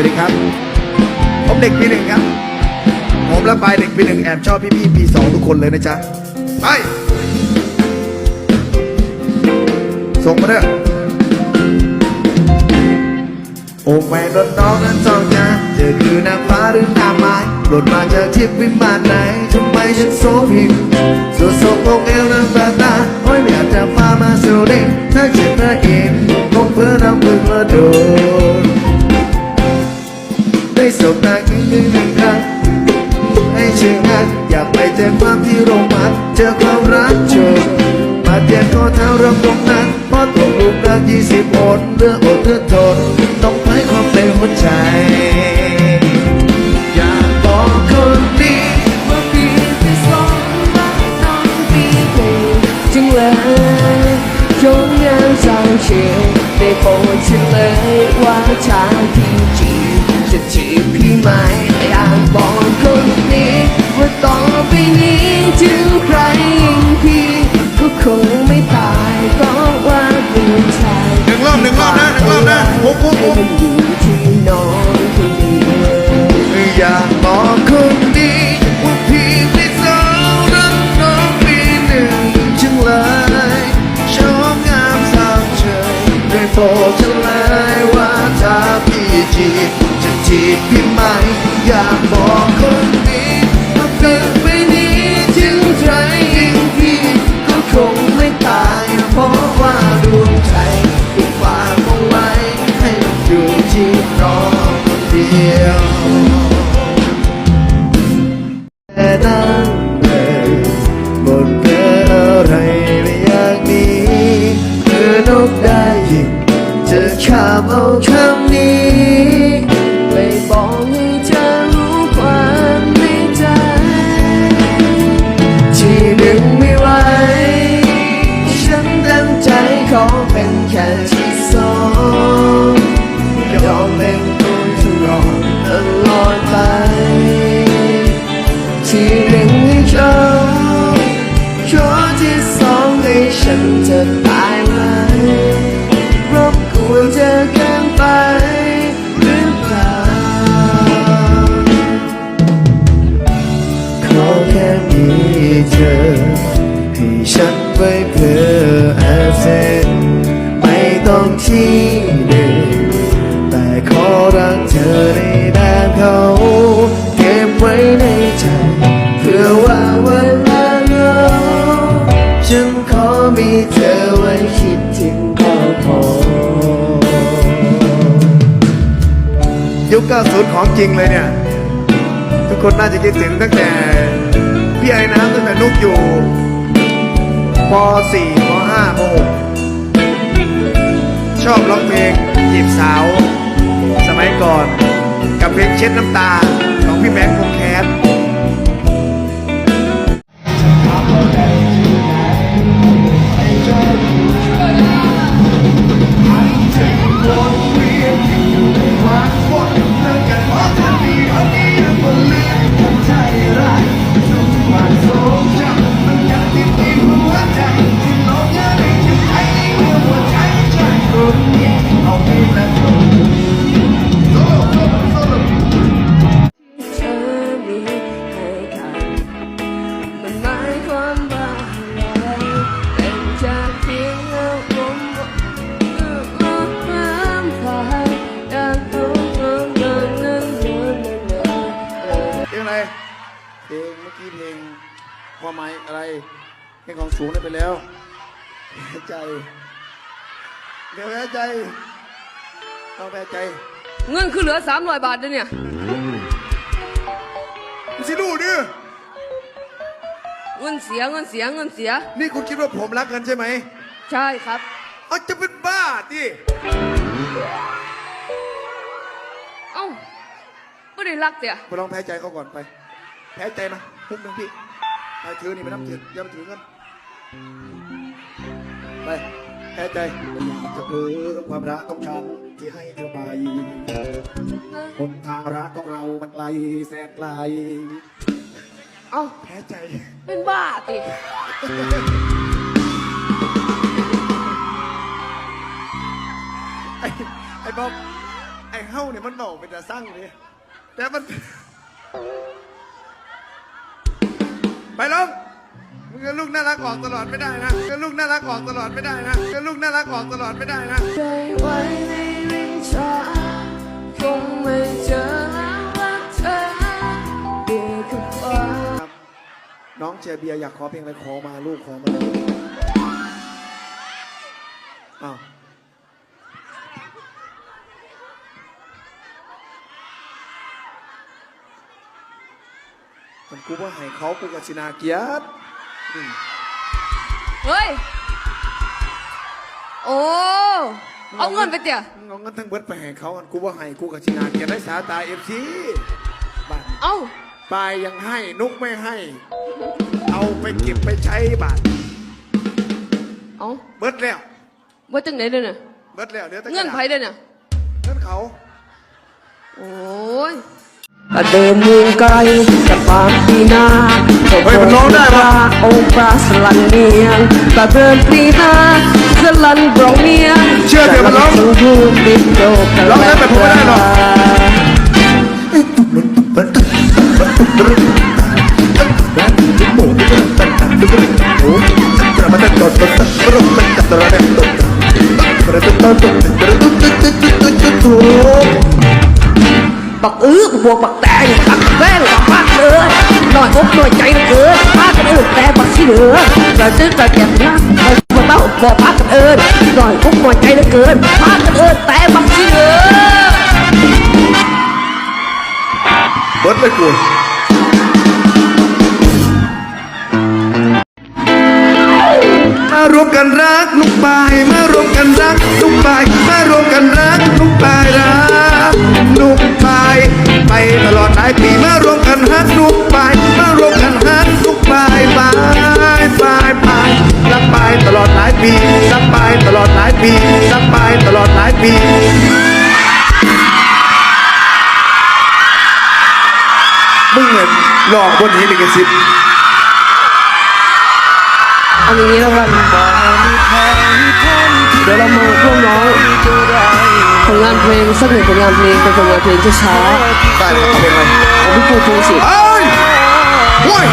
วัสดีครับ ผมเด็กปีหนึ่งครับ ผมและปายเด็กปีหนึ่งแอบชอบพี่ๆปีสองทุกคนเลยนะจ๊ะ ไป ส่งมาเด้อโอ้แม่รถน้องนั้นจ้องจ้าเธอคือนางฟ้าหรือนางไม้หล่นมาจากทิพย์วิมานไหนทำไมฉันโซพิงสวดทรงอกเอวนั้นแบบตาโอ้ยไม่อยากจะพามาสู่ดิถ้าเจ็บพระเองคงเพื่อน้ำพึ่งมาโด นได้สบตากันหนึ่งงครั้งให้เชื่องันอยากไปแจ้งความที่โรงพยาบาลเจอความรักโชนบาดเจ็บข้อเท้าเริ่มตรงนั้นเพราะถูกลูกรักยี่สิบคนเลือดอดเลือดทนต้องใช้ความเป็นหัวใจอยากบอกคนดีว่าพี่ที่สองรักน้องพี่เองจึงเลยจงยังสาวเชียวได้โปรดเฉลยว่าทางที่จีบจะจีบพี่ ไหมอยากบอกคนนี้ว่าต่อไปนี้ถึงใครยิงพี่ก็คงไม่ตายเพราะว่าเป็นชายหนึ่งรอบหนึ่งรอบนะหนึ่งรอบนะปุ๊บปุ๊บปุ๊บให้มันอยู่ที่น้องคนเยวแค่นั้นเลยบนเกิดอะไรไม่อยากหนีเธอนกได้ยินเธอข้ามเอาคำนี้ไม่บอกให้เธอรู้ความในใจ ที่หนึ่งไม่ไหวฉันตั้งใจขอเป็นแค่ที่สอง เขาเก็บไว้ในใจ เพื่อว่าเวลาเหงาฉันขอมีเธอไว้คิดถึงก็พอยุค90ของจริงเลยเนี่ย ทุกคนน่าจะคิดถึงตั้งแต่ พี่ไอ้น้ำตั้งแต่นุกอยู่ป .4 ป .5 ป .6 ชอบร้องเพลงจีบสาว สมัยก่อน กับเพลงเช็ดน้ำตาของพี่แบงค์คงแคส ความหมายอะไรเพลงของสูงได้ไปแล้วแพ้ใจเดี๋ยวแพ้ใจต้องแพ้ใจ เงินคือเหลือ300บาทเด้อเนี่ยมึงสิดูดิเงินเสียเงินเสียเงินเสีย นี่คุณคิดว่าผมรักกันใช่ไหมใช่ครับ เอาจะเป็นบ้าดิเอ้าไม่ได้รักเตี่ยไปลองแพ้ใจเขาก่อนไป แพ้ใจมาพุกหนึ่งพี่ ไปถือนี่ไปน้ำถืออย่าไปถือเงินไปแพ้ใจอยากจะเพ้อความรักของฉันที่ให้เธอไปคนทางรักของเรามันไกลแสนไกลเอ้าแพ้ใจ เป็นบ้าติไอ้ไอ้บ๊อบไอ้อ้เฮ้าเนี่ยมันบอกเป็นแต่สร้างเลยแต่มัน ไปลงมึงก็ลูกน่ารักออกตลอดไม่ได้นะก็ลูกน่ารักออกตลอดไม่ได้นะก็ลูกน่ารักออกตลอดไม่ได้นะ ใจไว้ในลิ้นชาคงไม่เจอแล้วรักเธอเดียวกับฟ้าน้องเจเบียร์อยากขอเพลงอะไรขอมาลูกขอมาเลยอ้าว นกูว่าให้เขากูกับชินาเกียรติอืมเฮ้ย โอ้ เอาเงินไปเตี๋ยมึงเอาเงินทั้งเบิดไปให้เขาอันกูว่าให้กูกับชินาเกียรติได้สาตาเอฟซีบ้านเอ้า ปลายยังให้นุกไม่ให้ เอาไปเก็บไปใช้บาทเอ้าเบิดแล้ว ว่าจังไหนเด้อเนี่ยเบิดแล้วเดี๋ยวแต่เงินไผเด้อเนี่ยเงินเขา โอ้ย เดินเมืองไกลจะปามปีนาเฮ้ยมันร้องได้ปะ องค์พระสลันเนียงตะเดินปีนาสลันบรองเมียงเชื่อเดี๋ยวมันร้องสดูปิดโลกร้องได้แบบผมไม่ได้หรอกบัก อกระซึกกระเจ็บนักเอาบ่เต้าบอกพักกันเอิญหน่อยอกหน่อยใจเหลือเกินพักกันเอิญแต่บางทีเออบดไม่กลัวมารวมกันรักลูกปลายมารวมกันรัก ลอกบนนี้ลิขสิทธิ์เอาอย่างนี้แล้วกันเดี๋ยวเรามาร่วมร้องผลงานเพลงสักหนึ่งผลงานเพลงเป็นผลงานเพลงช้าได้เลยเอาเพลงอะไรๆของพี่ปูพงศิษฐ์เอ้ยโว้ย